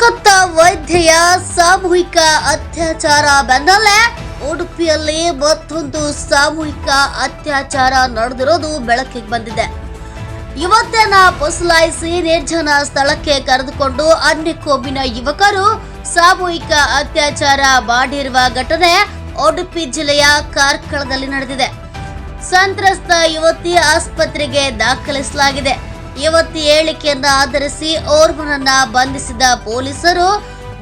ಕೋಲ್ಕತ್ತಾ ವೈದ್ಯೆಯ ಸಾಮೂಹಿಕ ಅತ್ಯಾಚಾರ ಬೆನ್ನಲ್ಲೇ ಉಡುಪಿಯಲ್ಲಿ ಮತ್ತೊಂದು ಸಾಮೂಹಿಕ ಅತ್ಯಾಚಾರ ನಡೆದಿರೋದು ಬೆಳಕಿಗೆ ಬಂದಿದೆ. ಯುವತಿಯನ್ನ ಪುಸಲಾಯಿಸಿ ನಿರ್ಜನ ಸ್ಥಳಕ್ಕೆ ಕರೆದುಕೊಂಡು ಅನ್ಯ ಕೋಮಿನ ಯುವಕರು ಸಾಮೂಹಿಕ ಅತ್ಯಾಚಾರ ಮಾಡಿರುವ ಘಟನೆ ಉಡುಪಿ ಜಿಲ್ಲೆಯ ಕಾರ್ಕಳದಲ್ಲಿ ನಡೆದಿದೆ. ಸಂತ್ರಸ್ತ ಯುವತಿ ಆಸ್ಪತ್ರೆಗೆ ದಾಖಲಿಸಲಾಗಿದೆ. ಯುವತಿ ಹೇಳಿಕೆಯನ್ನು ಆಧರಿಸಿ ಓರ್ವನನ್ನ ಬಂಧಿಸಿದ ಪೊಲೀಸರು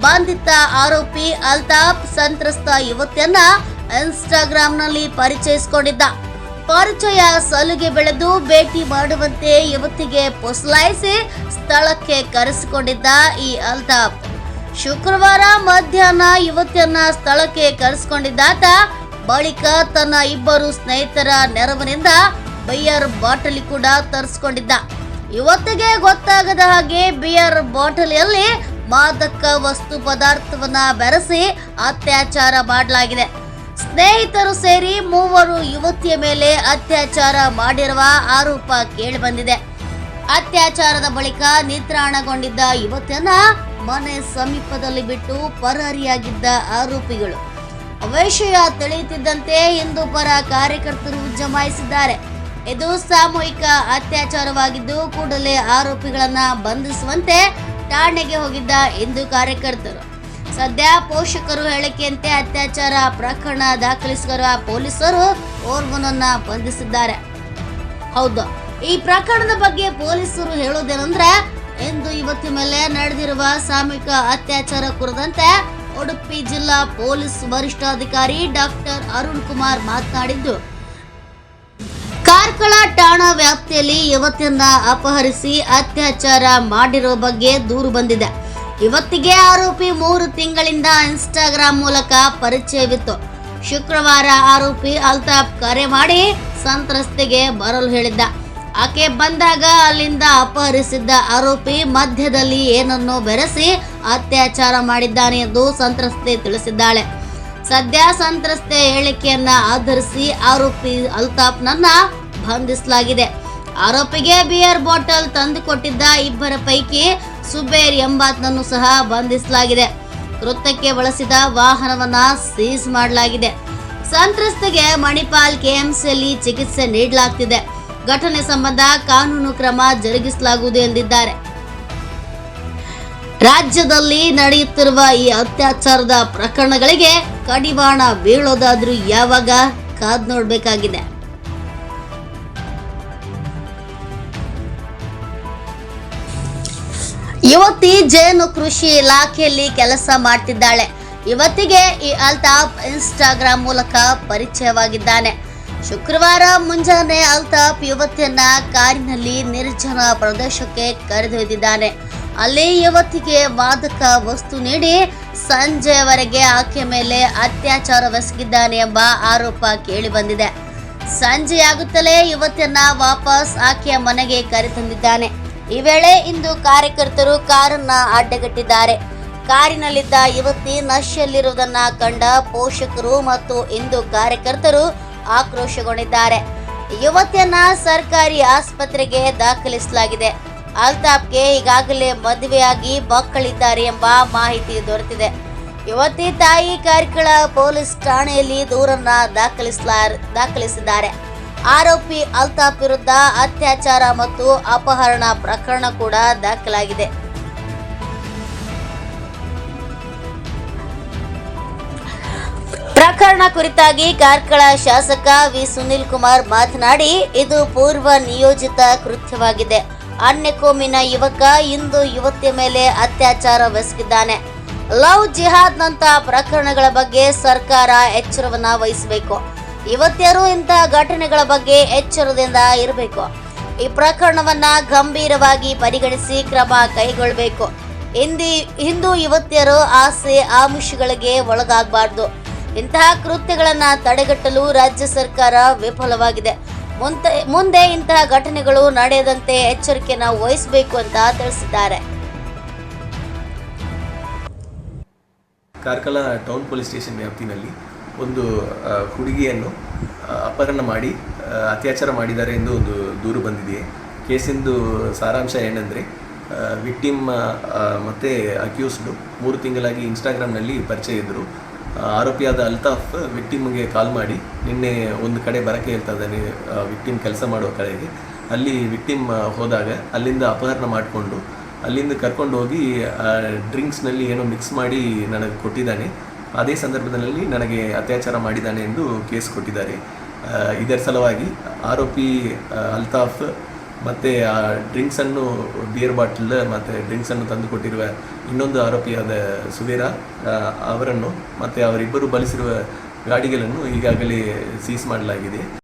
ಬಂಧಿತ ಆರೋಪಿ ಅಲ್ತಾಫ್ ಸಂತ್ರಸ್ತ ಯುವತಿಯನ್ನ ಇನ್ಸ್ಟಾಗ್ರಾಂನಲ್ಲಿ ಪರಿಚಯಿಸಿಕೊಂಡಿದ್ದ. ಪರಿಚಯ ಸಲುಗೆ ಬೆಳೆದು ಭೇಟಿ ಮಾಡುವಂತೆ ಯುವತಿಗೆ ಪೊಸಲಾಯಿಸಿ ಸ್ಥಳಕ್ಕೆ ಕರೆಸಿಕೊಂಡಿದ್ದ ಈ ಅಲ್ತಾಫ್. ಶುಕ್ರವಾರ ಮಧ್ಯಾಹ್ನ ಯುವತಿಯನ್ನ ಸ್ಥಳಕ್ಕೆ ಕರೆಸಿಕೊಂಡಿದ್ದಾತ. ಬಳಿಕ ತನ್ನ ಇಬ್ಬರು ಸ್ನೇಹಿತರ ನೆರವಿನಿಂದ ಬೈಯರ್ ಬಾಟಲಿ ಕೂಡ ತರಿಸಿಕೊಂಡಿದ್ದ. ಯುವತಿಗೆ ಗೊತ್ತಾಗದ ಹಾಗೆ ಬಿಯರ್ ಬಾಟಲಿಯಲ್ಲಿ ಮಾದಕ ವಸ್ತು ಪದಾರ್ಥವನ್ನ ಬೆರೆಸಿ ಅತ್ಯಾಚಾರ ಮಾಡಲಾಗಿದೆ. ಸ್ನೇಹಿತರು ಸೇರಿ ಮೂವರು ಯುವತಿಯ ಮೇಲೆ ಅತ್ಯಾಚಾರ ಮಾಡಿರುವ ಆರೋಪ ಕೇಳಿಬಂದಿದೆ. ಅತ್ಯಾಚಾರದ ಬಳಿಕ ನಿತ್ರಾಣಗೊಂಡಿದ್ದ ಯುವತಿಯನ್ನ ಮನೆ ಸಮೀಪದಲ್ಲಿ ಬಿಟ್ಟು ಪರಾರಿಯಾಗಿದ್ದ ಆರೋಪಿಗಳು. ವಿಷಯ ತಿಳಿಯುತ್ತಿದ್ದಂತೆ ಹಿಂದೂ ಪರ ಕಾರ್ಯಕರ್ತರು ಜಮಾಯಿಸಿದ್ದಾರೆ. ಇದು ಸಾಮೂಹಿಕ ಅತ್ಯಾಚಾರವಾಗಿದ್ದು ಕೂಡಲೇ ಆರೋಪಿಗಳನ್ನ ಬಂಧಿಸುವಂತೆ ಠಾಣೆಗೆ ಹೋಗಿದ್ದ ಎಂದು ಕಾರ್ಯಕರ್ತರು. ಸದ್ಯ ಪೋಷಕರು ಹೇಳಿಕೆಯಂತೆ ಅತ್ಯಾಚಾರ ಪ್ರಕರಣ ದಾಖಲಿಸಿರುವ ಪೊಲೀಸರು ಓರ್ವನನ್ನ ಬಂಧಿಸಿದ್ದಾರೆ. ಹೌದು, ಈ ಪ್ರಕರಣದ ಬಗ್ಗೆ ಪೊಲೀಸರು ಹೇಳೋದೇನೆಂದ್ರೆ ಇಂದು ಯುವತಿ ಮೇಲೆ ನಡೆದಿರುವ ಸಾಮೂಹಿಕ ಅತ್ಯಾಚಾರ ಕುರಿತಂತೆ ಉಡುಪಿ ಜಿಲ್ಲಾ ಪೊಲೀಸ್ ವರಿಷ್ಠಾಧಿಕಾರಿ ಡಾಕ್ಟರ್ ಅರುಣ್ ಕುಮಾರ್ ಮಾತನಾಡಿದ್ದು ಕಾರ್ಕಳ ಠಾಣಾ ವ್ಯಾಪ್ತಿಯಲ್ಲಿ ಯುವತಿಯನ್ನ ಅಪಹರಿಸಿ ಅತ್ಯಾಚಾರ ಮಾಡಿರುವ ಬಗ್ಗೆ ದೂರು ಬಂದಿದೆ. ಇವತ್ತಿಗೆ ಆರೋಪಿ ಮೂರು ತಿಂಗಳಿಂದ ಇನ್ಸ್ಟಾಗ್ರಾಮ್ ಮೂಲಕ ಪರಿಚಯವಿತ್ತು. ಶುಕ್ರವಾರ ಆರೋಪಿ ಅಲ್ತಾಫ್ ಕರೆ ಮಾಡಿ ಸಂತ್ರಸ್ತೆಗೆ ಬರಲು ಹೇಳಿದ್ದ. ಆಕೆ ಬಂದಾಗ ಅಲ್ಲಿಂದ ಅಪಹರಿಸಿದ್ದ ಆರೋಪಿ ಮಧ್ಯದಲ್ಲಿ ಏನನ್ನೋ ಬೆರೆಸಿ ಅತ್ಯಾಚಾರ ಮಾಡಿದ್ದಾನೆ ಎಂದು ಸಂತ್ರಸ್ತೆ ತಿಳಿಸಿದ್ದಾಳೆ. ಸದ್ಯ ಸಂತ್ರಸ್ತೆ ಹೇಳಿಕೆಯನ್ನ ಆಧರಿಸಿ ಆರೋಪಿ ಅಲ್ತಾಫ್ನನ್ನ ಬಂಧಿಸಲಾಗಿದೆ. ಆರೋಪಿಗೆ ಬಿಯರ್ ಬಾಟಲ್ ತಂದು ಕೊಟ್ಟಿದ್ದ ಇಬ್ಬರ ಪೈಕಿ ಸುಬೇರ್ ಎಂಬಾತನನ್ನು ಸಹ ಬಂಧಿಸಲಾಗಿದೆ. ಕೃತ್ಯಕ್ಕೆ ಬಳಸಿದ ವಾಹನವನ್ನ ಸೀಸ್ ಮಾಡಲಾಗಿದೆ. ಸಂತ್ರಸ್ತೆಗೆ ಮಣಿಪಾಲ್ ಕೆಎಂಸಿಯಲ್ಲಿ ಚಿಕಿತ್ಸೆ ನೀಡಲಾಗ್ತಿದೆ. ಘಟನೆ ಸಂಬಂಧ ಕಾನೂನು ಕ್ರಮ ಜರುಗಿಸಲಾಗುವುದು ಎಂದಿದ್ದಾರೆ. ರಾಜ್ಯದಲ್ಲಿ ನಡೆಯುತ್ತಿರುವ ಈ ಅತ್ಯಾಚಾರದ ಪ್ರಕರಣಗಳಿಗೆ ಕಡಿವಾಣ ಬೀಳೋದಾದ್ರೂ ಯಾವಾಗ ಕಾದ್ ನೋಡ್ಬೇಕಾಗಿದೆ. ಯುವತಿ ಜೇನು ಕೃಷಿ ಇಲಾಖೆಯಲ್ಲಿ ಕೆಲಸ ಮಾಡ್ತಿದ್ದಾಳೆ. ಯುವತಿಗೆ ಈ ಅಲ್ತಾಫ್ ಇನ್ಸ್ಟಾಗ್ರಾಮ್ ಮೂಲಕ ಪರಿಚಯವಾಗಿದ್ದಾನೆ. ಶುಕ್ರವಾರ ಮುಂಜಾನೆ ಅಲ್ತಾಫ್ ಯುವತಿಯನ್ನ ಕಾರಿನಲ್ಲಿ ನಿರ್ಜನ ಪ್ರದೇಶಕ್ಕೆ ಕರೆದೊಯ್ದಿದ್ದಾನೆ. ಅಲ್ಲಿ ಯುವತಿಗೆ ಮಾದಕ ವಸ್ತು ನೀಡಿ ಸಂಜೆಯವರೆಗೆ ಆಕೆ ಮೇಲೆ ಅತ್ಯಾಚಾರವೆಸಗಿದ್ದಾನೆ ಎಂಬ ಆರೋಪ ಕೇಳಿಬಂದಿದೆ ಸಂಜೆಯಾಗುತ್ತಲೇ ಯುವತಿಯನ್ನ ವಾಪಸ್ ಆಕೆಯ ಮನೆಗೆ ಕರೆತಂದಿದ್ದಾನೆ. ಈ ವೇಳೆ ಇಂದು ಕಾರ್ಯಕರ್ತರು ಕಾರನ್ನ ಅಡ್ಡಗಟ್ಟಿದ್ದಾರೆ. ಕಾರಿನಲ್ಲಿದ್ದ ಯುವತಿ ನಶೆಯಲ್ಲಿರುವುದನ್ನ ಕಂಡ ಪೋಷಕರು ಮತ್ತು ಇಂದು ಕಾರ್ಯಕರ್ತರು ಆಕ್ರೋಶಗೊಂಡಿದ್ದಾರೆ. ಯುವತಿಯನ್ನ ಸರ್ಕಾರಿ ಆಸ್ಪತ್ರೆಗೆ ದಾಖಲಿಸಲಾಗಿದೆ. ಅಲ್ತಾಫ್ಗೆ ಈಗಾಗಲೇ ಮದುವೆಯಾಗಿ ಮಕ್ಕಳಿದ್ದಾರೆ ಎಂಬ ಮಾಹಿತಿ ದೊರೆತಿದೆ. ಯುವತಿ ತಾಯಿ ಕಾರ್ಕಳ ಪೊಲೀಸ್ ಠಾಣೆಯಲ್ಲಿ ದೂರನ್ನ ದಾಖಲಿಸಲಾ ದಾಖಲಿಸಿದ್ದಾರೆ. ಆರೋಪಿ ಅಲ್ತಾಫ್ ವಿರುದ್ಧ ಅತ್ಯಾಚಾರ ಮತ್ತು ಅಪಹರಣ ಪ್ರಕರಣ ಕೂಡ ದಾಖಲಾಗಿದೆ. ಪ್ರಕರಣ ಕುರಿತಾಗಿ ಕಾರ್ಕಳ ಶಾಸಕ ವಿ. ಸುನಿಲ್ ಕುಮಾರ್ ಮಾತನಾಡಿ, ಇದು ಪೂರ್ವ ನಿಯೋಜಿತ ಕೃತ್ಯವಾಗಿದೆ. ಅನ್ಯ ಕೋಮಿನ ಯುವಕ ಇಂದು ಯುವತಿಯ ಮೇಲೆ ಅತ್ಯಾಚಾರವೆಸಗಿದ್ದಾನೆ ಲವ್ ಜಿಹಾದ್ ನಂತ ಪ್ರಕರಣಗಳ ಬಗ್ಗೆ ಸರ್ಕಾರ ಎಚ್ಚರವನ್ನ ವಹಿಸಬೇಕು. ಯುವತಿಯರು ಇಂತಹ ಘಟನೆಗಳ ಬಗ್ಗೆ ಎಚ್ಚರದಿಂದ ಇರಬೇಕು. ಈ ಪ್ರಕರಣವನ್ನ ಗಂಭೀರವಾಗಿ ಪರಿಗಣಿಸಿ ಕ್ರಮ ಕೈಗೊಳ್ಳಬೇಕು ಹಿಂದಿ, ಹಿಂದೂ ಯುವತಿಯರು ಆಸೆ ಆಮಿಷಗಳಿಗೆ ಒಳಗಾಗಬಾರ್ದು. ಇಂತಹ ಕೃತ್ಯಗಳನ್ನ ತಡೆಗಟ್ಟಲು ರಾಜ್ಯ ಸರ್ಕಾರ ವಿಫಲವಾಗಿದೆ. ಮುಂದೆ ಮುಂದೆ ಇಂತಹ ಘಟನೆಗಳು ನಡೆಯದಂತೆ ಎಚ್ಚರಿಕೆಯನ್ನು ವಹಿಸಬೇಕು ಅಂತ ತಿಳಿಸಿದ್ದಾರೆ. ಕಾರ್ಕಳ ಟೌನ್ ಪೊಲೀಸ್ ಸ್ಟೇಷನ್ ವ್ಯಾಪ್ತಿನಲ್ಲಿ ಒಂದು ಹುಡುಗಿಯನ್ನು ಅಪಹರಣ ಮಾಡಿ ಅತ್ಯಾಚಾರ ಮಾಡಿದ್ದಾರೆ ಎಂದು ಒಂದು ದೂರು ಬಂದಿದೆ. ಕೇಸಿಂದು ಸಾರಾಂಶ ಏನಂದರೆ ವಿಕ್ಟಿಮ್ ಮತ್ತು ಅಕ್ಯೂಸ್ಡು ಮೂರು ತಿಂಗಳಾಗಿ ಇನ್ಸ್ಟಾಗ್ರಾಮ್ನಲ್ಲಿ ಪರಿಚಯ ಇದ್ದರು. ಆರೋಪಿಯಾದ ಅಲ್ತಾಫ್ ವಿಕ್ಟಿಮ್ಗೆ ಕಾಲ್ ಮಾಡಿ, ನಿನ್ನೆ ಒಂದು ಕಡೆ ಬರಕ್ಕೆ ಹೇಳ್ತಾ ಇದ್ದಾನೆ ವಿಕ್ಟಿಮ್ ಕೆಲಸ ಮಾಡೋ ಕಡೆಗೆ. ಅಲ್ಲಿ ವಿಕ್ಟಿಮ್ ಹೋದಾಗ ಅಲ್ಲಿಂದ ಅಪಹರಣ ಮಾಡಿಕೊಂಡು, ಅಲ್ಲಿಂದ ಕರ್ಕೊಂಡು ಹೋಗಿ ಡ್ರಿಂಕ್ಸ್ನಲ್ಲಿ ಏನೋ ಮಿಕ್ಸ್ ಮಾಡಿ ನನಗೆ ಕೊಟ್ಟಿದ್ದಾನೆ. ಅದೇ ಸಂದರ್ಭದಲ್ಲಿ ನನಗೆ ಅತ್ಯಾಚಾರ ಮಾಡಿದ್ದಾನೆ ಎಂದು ಕೇಸ್ ಕೊಟ್ಟಿದ್ದಾರೆ. ಇದರ ಸಲುವಾಗಿ ಆರೋಪಿ ಅಲ್ತಾಫ್ ಮತ್ತು ಆ ಡ್ರಿಂಕ್ಸನ್ನು ಬಿಯರ್ ಬಾಟಲ್ ಮತ್ತು ಡ್ರಿಂಕ್ಸನ್ನು ತಂದು ಕೊಟ್ಟಿರುವ ಇನ್ನೊಂದು ಆರೋಪಿಯಾದ ಸುವೀರ ಅವರನ್ನು ಮತ್ತು ಅವರಿಬ್ಬರು ಬಳಸಿರುವ ಗಾಡಿಗಳನ್ನು ಈಗಾಗಲೇ ಸೀಸ್ ಮಾಡಲಾಗಿದೆ.